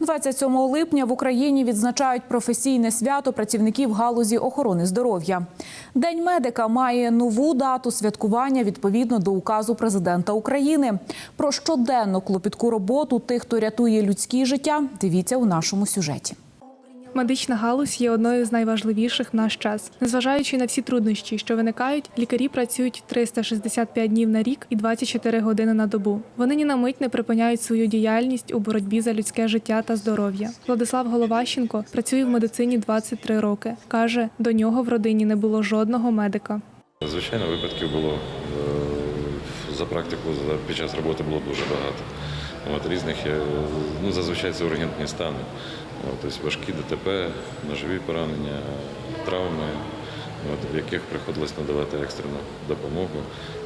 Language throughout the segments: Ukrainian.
27 липня в Україні відзначають професійне свято працівників галузі охорони здоров'я. День медика має нову дату святкування відповідно до указу президента України. Про щоденну клопітку роботу тих, хто рятує людські життя, дивіться у нашому сюжеті. Медична галузь є одною з найважливіших в наш час. Незважаючи на всі труднощі, що виникають, лікарі працюють 365 днів на рік і 24 години на добу. Вони ні на мить не припиняють свою діяльність у боротьбі за людське життя та здоров'я. Владислав Головащенко працює в медицині 23 роки. каже, до нього в родині не було жодного медика. Звичайно, випадків було е, за практику під час роботи було дуже багато. От, різних ну, зазвичай це ургентні стани. Тобто важкі ДТП, ножові поранення, травми, от, в яких приходилось надавати екстрену допомогу.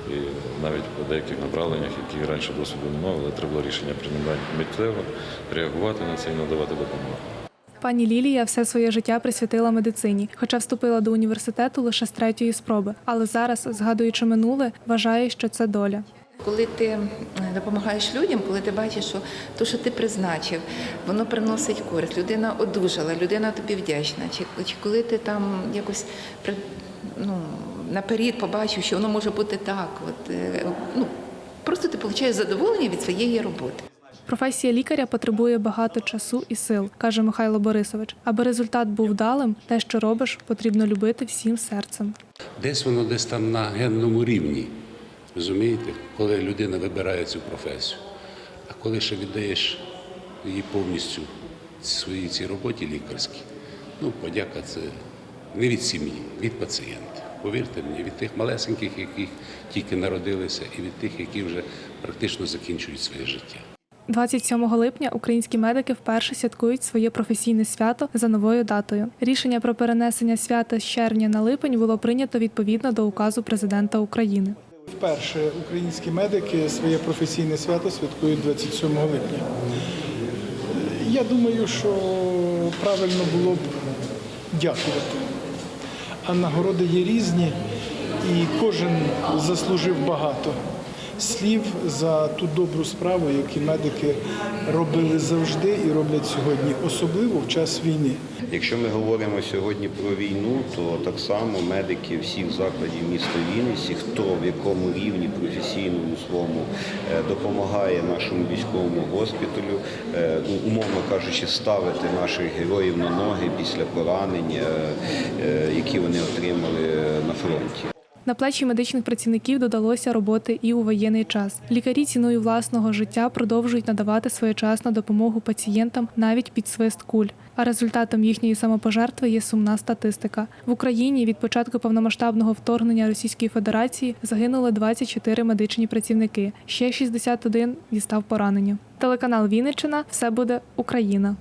І навіть по деяких направленнях, які раніше досвіду не мали, але треба було рішення приймати миттєво, реагувати на це і надавати допомогу. Пані Лілія все своє життя присвятила медицині, хоча вступила до університету лише з третьої спроби. Але зараз, згадуючи минуле, вважає, що це доля. Коли ти допомагаєш людям, коли ти бачиш, що те, що ти призначив, воно приносить користь, людина одужала, людина тобі вдячна. Чи, чи коли ти там якось при- ну, наперед побачив, що воно може бути так, от, е, ну, просто ти отримуєш задоволення від своєї роботи. Професія лікаря потребує багато часу і сил, каже Михайло Борисович. Аби результат був вдалим, те, що робиш, потрібно любити всім серцем. Десь воно десь там на генному рівні. Розумієте, коли людина вибирає цю професію. А коли ще віддаєш її повністю своїй цій роботі лікарській, ну, подяка це не від сім'ї, від пацієнта. Повірте мені, від тих малесеньких, яких тільки народилися, і від тих, які вже практично закінчують своє життя. 27 липня українські медики вперше святкують своє професійне свято за новою датою. Рішення про перенесення свята з червня на липень було прийнято відповідно до указу президента України. Вперше українські медики своє професійне свято святкують 27 липня. Я думаю, що правильно було б дякувати. А нагороди є різні, і кожен заслужив багато слів за ту добру справу, яку медики робили завжди і роблять сьогодні, особливо в час війни. Якщо ми говоримо сьогодні про війну, то так само медики всіх закладів міста Вінниці, хто в якому рівні професійному своєму е, допомагає нашому військовому госпіталю, е, ну, умовно кажучи, ставити наших героїв на ноги після поранень, е, які вони отримали на фронті. На плечі медичних працівників додалося роботи і у воєнний час. Лікарі ціною власного життя продовжують надавати своєчасну допомогу пацієнтам навіть під свист куль. А результатом їхньої самопожертви є сумна статистика. В Україні від початку повномасштабного вторгнення Російської Федерації загинули 24 медичні працівники. Ще 61 дістав поранення. Телеканал Вінниччина все буде Україна.